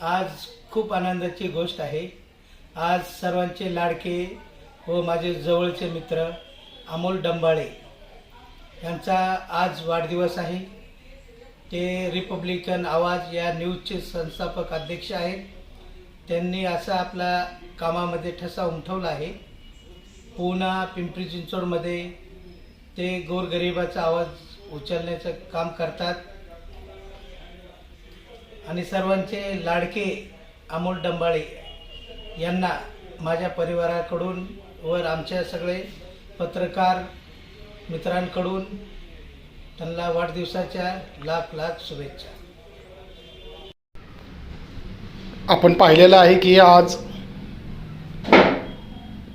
आज खूप आनंदाची गोष्ट आहे. आज सर्वांचे लाडके व माझे जवळचे मित्र अमोल डंबाळे यांचा आज वाढदिवस आहे. ते रिपब्लिकन आवाज या न्यूजचे संस्थापक अध्यक्ष आहेत. त्यांनी असा आपला कामामध्ये ठसा उमठवला आहे. पुणा पिंपरी चिंचवडमध्ये ते गोरगरिबाचा आवाज उचलण्याचं काम करतात. आणि सर्वांचे लाडके अमोल डंबाळे यांना माझ्या परिवाराकडून व आमच्या सगळे पत्रकार मित्रांकडून त्यांना वाढदिवसाच्या लाख लाख शुभेच्छा. आपण पाहिलेलं आहे की आज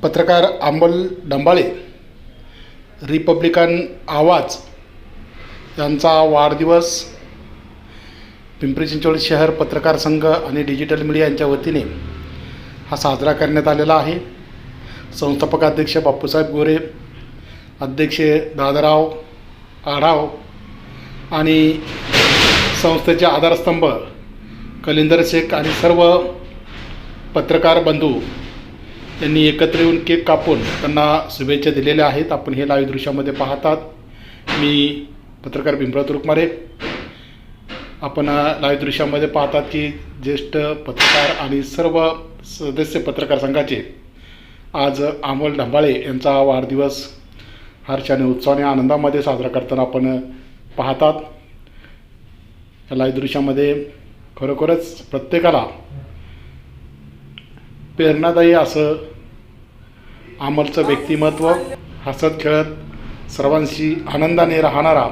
पत्रकार अंबल डंबाळे रिपब्लिकन आवाज यांचा वाढदिवस पिंपरी चिंचवड शहर पत्रकार संघ आणि डिजिटल मीडिया यांच्या वतीने हा साजरा करण्यात आलेला आहे. संस्थापक अध्यक्ष बापूसाहेब गोरे अध्यक्ष दादाराव आढाव आणि संस्थेचे आधारस्तंभ कलिंदर शेख आणि सर्व पत्रकार बंधू यांनी एकत्र येऊन केक कापून त्यांना शुभेच्छा दिलेल्या आहेत. आपण हे लाईव्ह दृश्यामध्ये पाहतात. मी पत्रकार भीमराव तुरुकमारे. आपण लाईव्ह दृश्यामध्ये पाहतात की ज्येष्ठ पत्रकार आणि सर्व सदस्य पत्रकार संघाचे आज अमोल ढंबाळे यांचा वाढदिवस हर्षाने उत्साहाने आनंदामध्ये साजरा करताना आपण पाहतात. या लाईव्ह दृश्यामध्ये खरोखरच प्रत्येकाला प्रेरणादायी असं अमलचं व्यक्तिमत्व हसत खेळत सर्वांशी आनंदाने राहणारा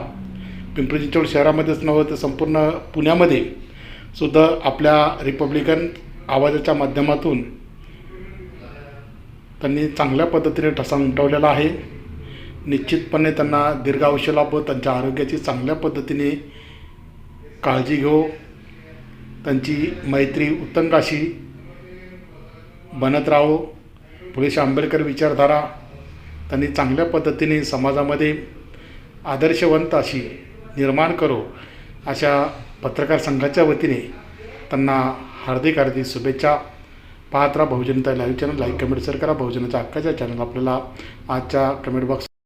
पिंपरी चिंचवड शहरामध्येच नव्हे तर संपूर्ण पुण्यामध्ये सुद्धा आपल्या रिपब्लिकन आवाजाच्या माध्यमातून त्यांनी चांगल्या पद्धतीने ठसा उमटवलेला आहे. निश्चितपणे त्यांना दीर्घायुष्य लाभो त्यांच्या आरोग्याची चांगल्या पद्धतीने काळजी घेऊ त्यांची मैत्री उत्तंगाशी बनत राहो. पुलेश आंबेडकर विचारधारा त्यांनी चांगल्या पद्धतीने समाजामध्ये आदर्शवंत अशी निर्माण करो अशा पत्रकार संघाच्या वतीने त्यांना हार्दिक हार्दिक शुभेच्छा. पाहत राहा Bahujanta live channel like comment share करा. बहुजनाच्या हक्काच्या चॅनल आपल्याला आजच्या कमेंट बॉक्स